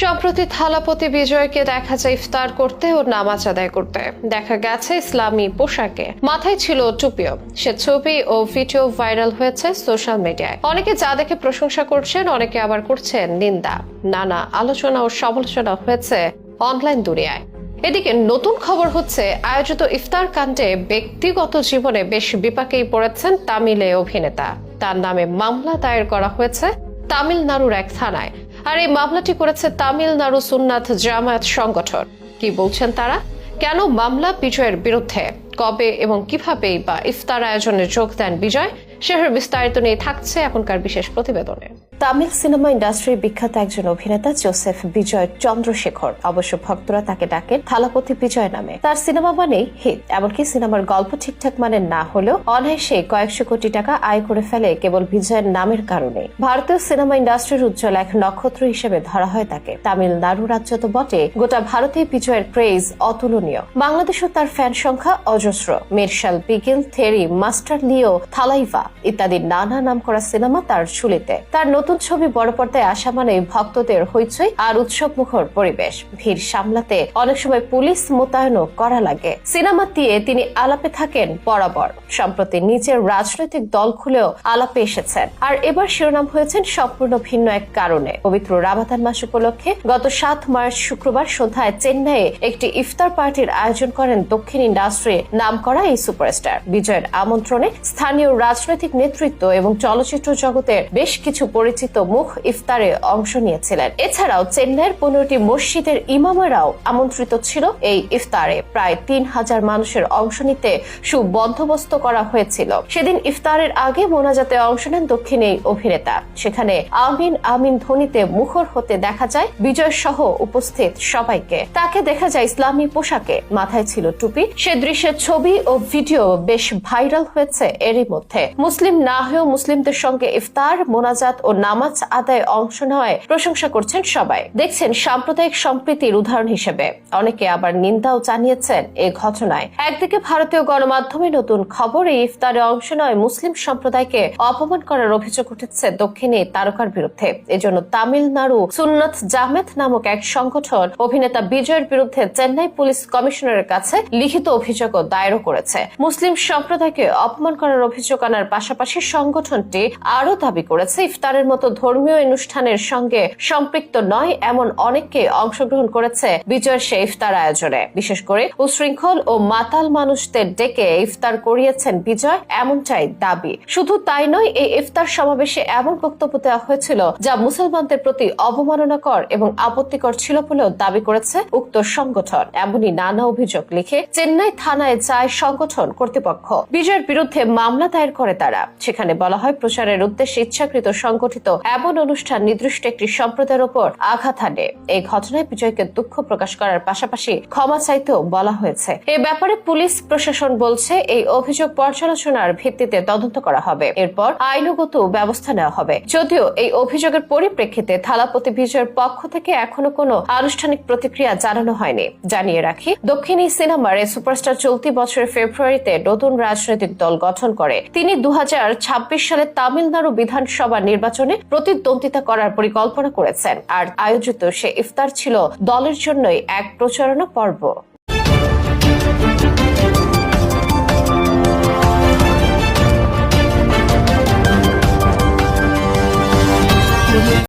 সম্প্রতি থালাপতি বিজয়কে দেখা যায় ইফতার করতে ও নামাজ আদায় করতে। দেখা গেছে ইসলামী পোশাকে। মাথায় ছিল টুপিও। সে ছবি ও ভিডিও ভাইরাল হয়েছে সোশ্যাল মিডিয়ায়। অনেকে যা দেখে প্রশংসা করছেন, অনেকে আবার করছেন নিন্দা। নানা আলোচনা ও সমালোচনা হয়েছে অনলাইন দুনিয়ায়। এদিকে নতুন খবর হচ্ছে, আয়োজিত ইফতার কাণ্ডে ব্যক্তিগত জীবনে বেশ বিপাকেই পড়েছেন তামিলে অভিনেতা। তার নামে মামলা দায়ের করা হয়েছে তামিলনাড়ুর এক থানায়। আর এই মামলাটি করেছে তামিলনাড়ু সুন্নাথ জামায়াত সংগঠন। কি বলছেন তারা? কেন মামলা বিজয়ের বিরুদ্ধে? কবে এবং কীভাবে বা ইফতার আয়োজনে যোগ দেন বিজয়? সেহের বিস্তারিত নিয়ে থাকছে এখনকার বিশেষ প্রতিবেদনে। তামিল সিনেমা ইন্ডাস্ট্রির বিখ্যাত একজন অভিনেতা জোসেফ বিজয় চন্দ্রশেখর। অবশ্য ভক্তরা তাকে ডাকেন থালাপতি বিজয় নামে। তার সিনেমা মানেই হিট এমনকি সিনেমার গল্প ঠিকঠাক মানে না হলেও অনায়াসে কয়েকশো কোটি টাকা আয় করে ফেলে কেবল বিজয়ের নামের কারণে। ভারতীয় সিনেমা ইন্ডাস্ট্রির উজ্জ্বল এক নক্ষত্র হিসেবে ধরা হয় তাকে। তামিলনাড়ু রাজ্য তো বটে, গোটা ভারতে বিজয়ের ক্রেজ অতুলনীয়। বাংলাদেশেও তার ফ্যান সংখ্যা অজস্র। মেরশাল পিগিল থেরি, মাস্টার লিও থালাইভা ইত্যাদি নানা নাম করা সিনেমা তার ঝুলিতে। তার নতুন ছবি বড় পর্দায় আসা মানে ভক্তদের হইচই আর উৎসব মুখর পরিবেশ। ভিড় সামলাতে অনেক সময় পুলিশ মোতায়েনও করা লাগে। সিনেমা দিয়ে তিনি আলাপে থাকেন বরাবর। সম্প্রতি নিজের রাজনৈতিক দল খুলেও আলাপে এসেছেন। আর এবার শিরোনাম হয়েছেন সম্পূর্ণ ভিন্ন এক কারণে। পবিত্র রামাদান মাস উপলক্ষে গত সাত মার্চ শুক্রবার সন্ধ্যায় চেন্নাইয়ে একটি ইফতার পার্টির আয়োজন করেন দক্ষিণ ইন্ডাস্ট্রি নাম করা এই সুপারস্টার। বিজয়ের আমন্ত্রণে স্থানীয় রাজনৈতিক নেতৃত্ব এবং চলচ্চিত্র জগতের বেশ কিছু পরিচিত মুখ ইফতারে অংশ নিয়েছিলেন। এছাড়াও চেন্নাইয়ের পনেরোটি মসজিদের ইমামেরাও আমন্ত্রিত ছিল এই ইফতারে। প্রায় তিন হাজার মানুষের অংশ নিতে সুবন্দোবস্ত করা হয়েছিল। সেদিন ইফতারের আগে মোনাজাতে অংশ নেন দক্ষিণ এই অভিনেতা। সেখানে আমিন আমিন ধ্বনিতে মুখর হতে দেখা যায়। বিজয় সহ উপস্থিত সবাইকে। তাকে দেখা যায় ইসলামী পোশাকে। মাথায় ছিল টুপি। সে দৃশ্যের ছবি ও ভিডিও বেশ ভাইরাল হয়েছে এরই মধ্যে। মুসলিম না হয়েও মুসলিমদের সঙ্গে ইফতার, মোনাজাত ও নামাজ আদায় অংশ নেওয়ায় প্রশংসা করছেন সবাই। দেখছেন সাম্প্রদায়িক সম্প্রীতির উদাহরণ হিসেবে। অনেকে আবার নিন্দাও জানিয়েছেন এই ঘটনায়। একদিকে ভারতীয় গণমাধ্যমে নতুন খবর, এই ইফতারে অংশ নেয় মুসলিম সম্প্রদায়কে অপমান করার অভিযোগ উঠেছে দক্ষিণে তারকার বিরুদ্ধে। এজন্য তামিলনাড়ু সুন্নত জামেত নামক এক সংগঠন অভিনেতা বিজয়ের বিরুদ্ধে চেন্নাই পুলিশ কমিশনারের কাছে লিখিত অভিযোগও দায়েরও করেছে। মুসলিম সম্প্রদায়কে অপমান করার অভিযোগ আনার পাশাপাশি সংগঠনটি আরও দাবি করেছে, ইফতারের মতো ধর্মীয় অনুষ্ঠানের সঙ্গে সম্পৃক্ত নয়, এমন অনেককে অংশগ্রহণ করেছে বিজয়ের সে ইফতার আয়োজনে। বিশেষ করে উশৃঙ্খল ও মাতাল মানুষদের ডেকে ইফতার করিয়েছেন বিজয়, এমনটাই দাবি। শুধু তাই নয়, এই ইফতার সমাবেশে এমন বক্তব্য দেওয়া হয়েছিল যা মুসলমানদের প্রতি অবমাননাকর এবং আপত্তিকর ছিল বলেও দাবি করেছে উক্ত সংগঠন। এমনই নানা অভিযোগ লিখে চেন্নাই থানায় যায় সংগঠন কর্তৃপক্ষ। বিজয়ের বিরুদ্ধে মামলা দায়ের করে তারা। সেখানে বলা হয়, প্রচারের উদ্দেশ্যে ইচ্ছাকৃত সংগঠিত এমন অনুষ্ঠান নির্দিষ্ট একটি সম্প্রদায়ের ওপর আঘাত হানে। এই ঘটনায় বিজয়কে দুঃখ প্রকাশ করার পাশাপাশি ক্ষমা চাইতেও বলা হয়েছে। এ ব্যাপারে পুলিশ প্রশাসন বলছে, এই অভিযোগ পর্যালোচনার ভিত্তিতে তদন্ত করা হবে। এরপর আইনগত ব্যবস্থা নেওয়া হবে। যদিও এই অভিযোগের পরিপ্রেক্ষিতে থালাপতি বিজয়ের পক্ষ থেকে এখনও কোনো আনুষ্ঠানিক প্রতিক্রিয়া জানানো হয়নি। জানিয়ে রাখি, দক্ষিণী সিনেমার এই সুপারস্টার চলতি বছরের ফেব্রুয়ারিতে নতুন রাজনৈতিক দল গঠন করে। তিনি দু সালে তামিলনাড়ু বিধানসভা নির্বাচনে প্রতিদ্বন্দ্বিতা করার পরিকল্পনা করেছেন। আর আয়োজিত সে ইফতার ছিল দলের জন্যই এক প্রচারণা পর্ব।